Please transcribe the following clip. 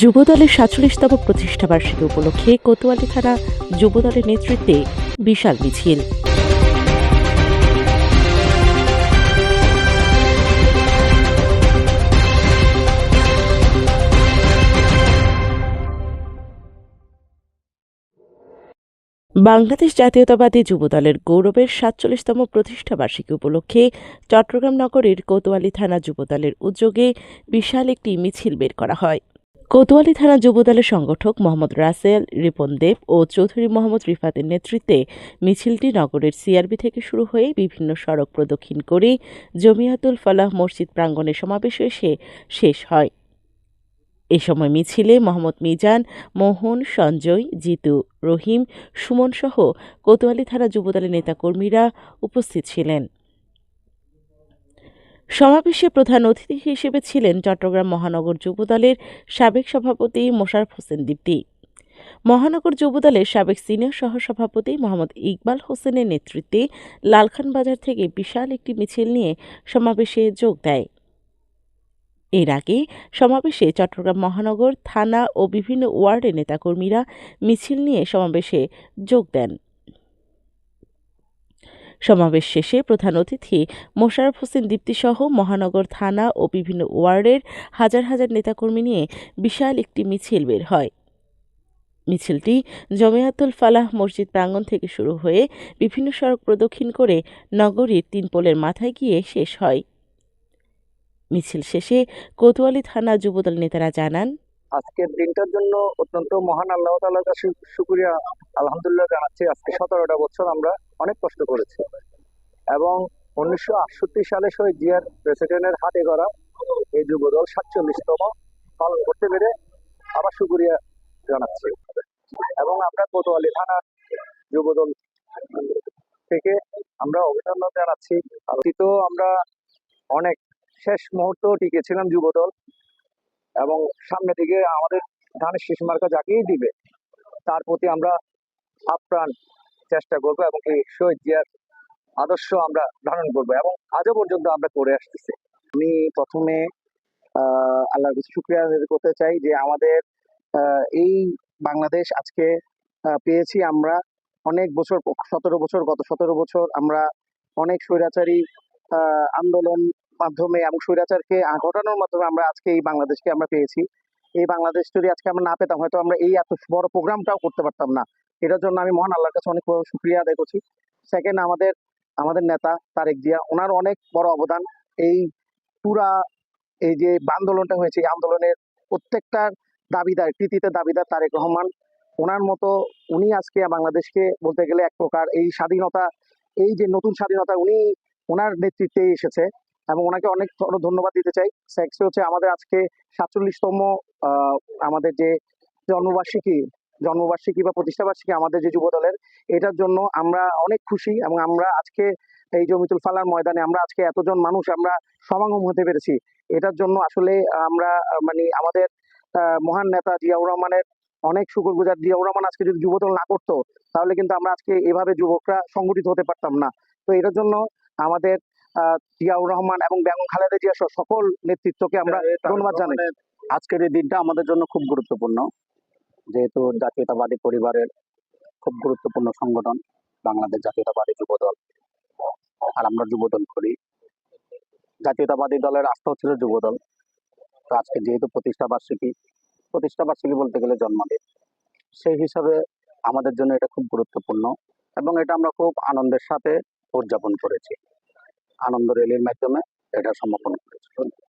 যুবদলের সাতচল্লিশতম প্রতিষ্ঠাবার্ষিকী উপলক্ষে কোতোয়ালি থানা যুবদলের নেতৃত্বে বিশাল মিছিল। বাংলাদেশ জাতীয়তাবাদী যুবদলের গৌরবের সাতচল্লিশতম প্রতিষ্ঠাবার্ষিকী উপলক্ষে চট্টগ্রাম নগরের কোতোয়ালি থানা যুবদলের উদ্যোগে বিশাল একটি মিছিল বের করা হয়। কোতোয়ালি থানা যুবদলের সংগঠক মোহাম্মদ রাসেল রিপন দেব ও চৌধুরী মোহাম্মদ রিফাতের নেতৃত্বে মিছিলটি নগরের সিআরবি থেকে শুরু হয়ে বিভিন্ন সড়ক প্রদক্ষিণ করে জমিয়াতুল ফালাহ মসজিদ প্রাঙ্গণে সমাবেশ এসে শেষ হয়। এ সময় মিছিলে মোহাম্মদ মিজান, মোহন, সঞ্জয়, জিতু, রহিম, সুমন সহ কোতোয়ালি থানা যুবদলের নেতাকর্মীরা উপস্থিত ছিলেন। সমাবেশে প্রধান অতিথি হিসেবে ছিলেন চট্টগ্রাম মহানগর যুবদলের সাবেক সভাপতি মোশারফ হোসেন দীপ্তি। মহানগর যুবদলের সাবেক সিনিয়র সহসভাপতি মোহাম্মদ ইকবাল হোসেনের নেতৃত্বে লালখান বাজার থেকে বিশাল একটি মিছিল নিয়ে সমাবেশে যোগ দেয়। এর আগে সমাবেশে চট্টগ্রাম মহানগর, থানা ও বিভিন্ন ওয়ার্ডের নেতাকর্মীরা মিছিল নিয়ে সমাবেশে যোগ দেন। সমাবেশ শেষে প্রধান অতিথি মোশারফ হোসেন দীপ্তিসহ মহানগর থানা ও বিভিন্ন ওয়ার্ডের হাজার হাজার নেতাকর্মী নিয়ে বিশাল একটি মিছিল বের হয়। মিছিলটি জমিয়াতুল ফালাহ মসজিদ প্রাঙ্গণ থেকে শুরু হয়ে বিভিন্ন সড়ক প্রদক্ষিণ করে নগরীর তিন পোলের মাথায় গিয়ে শেষ হয়। মিছিল শেষে কোতোয়ালি থানা যুবদল নেতারা জানান আজকের দিনটার জন্য অত্যন্ত মহান আল্লাহ তাআলার কাছে শুকরিয়া আলহামদুলিল্লাহ জানাচ্ছি। আজকে সতেরোটা বছর আমরা অনেক কষ্ট করেছি। এবং উনিশশো আটষট্টি সালে শহীদ জিয়ার প্রেসিডেন্টের হাতে করা এই যুবদল সাতচল্লিশতম পালন করতে পেরে আবার শুকরিয়া জানাচ্ছি। এবং আমরা কোতোয়ালি থানার যুবদল থেকে আমরা অভিনন্দন জানাচ্ছি। অতীত আমরা অনেক শেষ মুহূর্ত টিকেছিলাম যুবদল এবং সামনের দিকে আমাদের ধানের শীষ মার্কা যাকেই দিবে, তার প্রতি আমরা আপ্রাণ চেষ্টা করব এবং এই শহীদ জিয়ার আদর্শ আমরা ধারণ করব এবং আজও পর্যন্ত আমরা করে আসতেছি। আমি প্রথমে, আহ, আল্লাহর শুক্রিয়া করতে চাই যে আমাদের এই বাংলাদেশ আজকে পেয়েছি আমরা অনেক বছর, সতেরো বছর, গত সতেরো বছর আমরা অনেক স্বৈরাচারী আন্দোলন মাধ্যমে এবং স্বৈরাচারকে ঘটানোর মাধ্যমে আমরা আজকে এই বাংলাদেশকে আমরা পেয়েছি। এই বাংলাদেশ যদি আজকে আমরা না পেতাম, হয়তো আমরা এই এত বড় প্রোগ্রামটাও করতে পারতাম না। এটার জন্য আমি মহান আল্লাহর কাছে অনেক বড় শুক্রিয়া আদায় করছি। সেকেন্ড আমাদের আমাদের নেতা তারেক জিয়া, ওনার অনেক বড় অবদান। এই পুরা, এই যে আন্দোলনটা হয়েছে, এই আন্দোলনের প্রত্যেকটার দাবিদার কৃতিতে দাবিদার তারেক রহমান। ওনার মতো উনি আজকে বাংলাদেশকে বলতে গেলে এক প্রকার এই স্বাধীনতা, এই যে নতুন স্বাধীনতা, উনি ওনার নেতৃত্বে এসেছে। এবং ওনাকে অনেক ধন্যবাদ দিতে চাই। সেক্স হচ্ছে আমাদের আজকে সাতচল্লিশতম আমাদের যে জন্মবার্ষিকী জন্মবার্ষিকী বা প্রতিষ্ঠাবার্ষিকী আমাদের যে যুব দলের, এটার জন্য আমরা অনেক খুশি এবং আমরা আজকে এই জমিতুল ফালার ময়দানে আমরা আজকে এতজন মানুষ আমরা সমাগম হতে পেরেছি। এটার জন্য আসলে আমরা মানে আমাদের মহান নেতা জিয়াউর রহমানের অনেক শুকর গুজার। জিয়াউর রহমান আজকে যদি যুবদল না করতো, তাহলে কিন্তু আমরা আজকে এভাবে যুবকরা সংগঠিত হতে পারতাম না। তো এটার জন্য আমাদের জিয়াউর রহমান এবং বেগম খালেদা জিয়া সহ সকল নেতৃত্বকে আমরা ধন্যবাদ জানাই। আজকের এই দিনটা আমাদের জন্য খুব গুরুত্বপূর্ণ। যেহেতু জাতীয়তাবাদী পরিবারের খুব গুরুত্বপূর্ণ সংগঠন বাংলাদেশ জাতীয়তাবাদী যুবদল। আর আমরা যুবদল করি। জাতীয়তাবাদী দলের আস্থা হচ্ছিল যুবদল। তো আজকে যেহেতু প্রতিষ্ঠা বার্ষিকী প্রতিষ্ঠা বার্ষিকী বলতে গেলে জন্মদিন। সেই হিসাবে আমাদের জন্য এটা খুব গুরুত্বপূর্ণ এবং এটা আমরা খুব আনন্দের সাথে উদযাপন করেছি। আনন্দ র্যালির মাধ্যমে এটা সমাপন করেছি